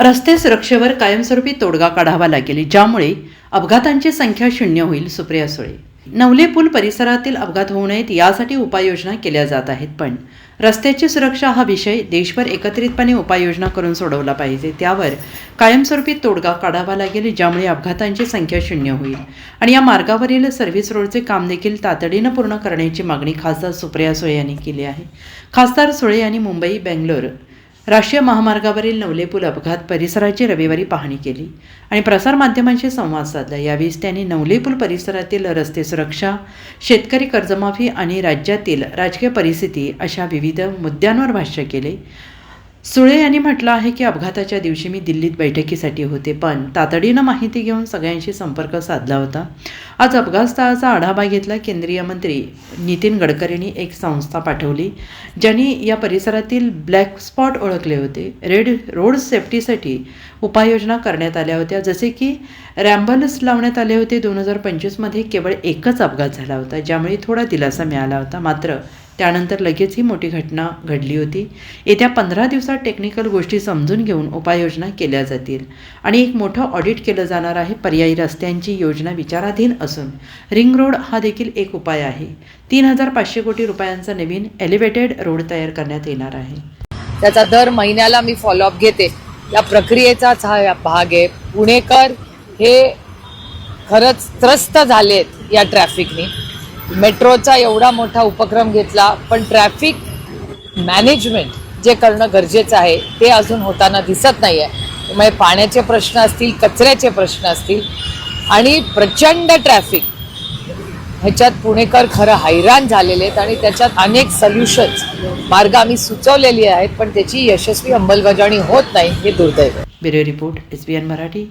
रस्ते सुरक्षेवर कायमस्वरूपी तोडगा काढावा लागेल ज्यामुळे अपघातांची संख्या शून्य होईल सुप्रिया सुळे. नवले पूल परिसरातील अपघात होऊ नयेत यासाठी उपाययोजना केल्या जात आहेत पण रस्त्याची सुरक्षा हा विषय देशभर एकत्रितपणे उपाययोजना करून सोडवला पाहिजे. त्यावर कायमस्वरूपी तोडगा काढावा लागेल ज्यामुळे अपघातांची संख्या शून्य होईल. आणि या मार्गावरील सर्व्हिस रोडचे काम देखील तातडीनं पूर्ण करण्याची मागणी खासदार सुप्रिया सुळे यांनी केली आहे. खासदार सुळे यांनी मुंबई बेंगलोर राष्ट्रीय महामार्गावरील नवले पूल अपघात परिसराची रविवारी पाहणी केली आणि प्रसारमाध्यमांशी संवाद साधला. यावेळी त्यांनी नवले पूल परिसरातील रस्ते सुरक्षा शेतकरी कर्जमाफी आणि राज्यातील राजकीय परिस्थिती अशा विविध मुद्द्यांवर भाष्य केले. सुळे यांनी म्हटलं आहे की अपघाताच्या दिवशी मी दिल्लीत बैठकीसाठी होते पण तातडीनं माहिती घेऊन सगळ्यांशी संपर्क साधला होता. आज अपघात स्थळाचा आढावा घेतला केंद्रीय मंत्री नितीन गडकरींनी एक संस्था पाठवली ज्यांनी या परिसरातील ब्लॅक स्पॉट ओळखले होते. रेड रोड सेफ्टीसाठी उपाययोजना करण्यात आल्या होत्या जसे की रॅम्बल्स लावण्यात आले होते. दोन हजार पंचवीसमध्ये केवळ एकच अपघात झाला होता ज्यामुळे थोडा दिलासा मिळाला होता. मात्र त्यानंतर लगेच ही मोठी घटना घडली होती. येत्या पंधरा दिवसात टेक्निकल गोष्टी समजून घेऊन उपाययोजना केल्या जातील. आणि एक मोठं ऑडिट केलं जाणार आहे पर्यायी रस्त्यांची योजना विचाराधीन असून. रिंग रोड हा देखील एक उपाय आहे. तीन हजार पाचशे कोटी रुपयांचा नवीन एलिव्हेटेड रोड तयार करण्यात येणार आहे. त्याचा दर महिन्याला मी फॉलोअप घेते. या प्रक्रियेचाच हा भाग आहे. पुणेकर हे खरंच त्रस्त झालेत या ट्रॅफिकनी मेट्रोचा एवढा मोठा उपक्रम घेतला पण ट्रॅफिक मॅनेजमेंट जे करणं गरजेचं आहे ते अजून होताना दिसत नाही आहे त्यामुळे म्हणजे पाण्याचे प्रश्न असतील कचऱ्याचे प्रश्न असतील आणि प्रचंड ट्रॅफिक. ह्याच्यात पुणेकर खरं हैराण झालेले आहेत आणि त्याच्यात अनेक सोल्युशन्स मार्ग आम्ही सुचवलेली आहेत पण त्याची यशस्वी अंमलबजावणी होत नाही हे दुर्दैव bureau report S B N Marathi.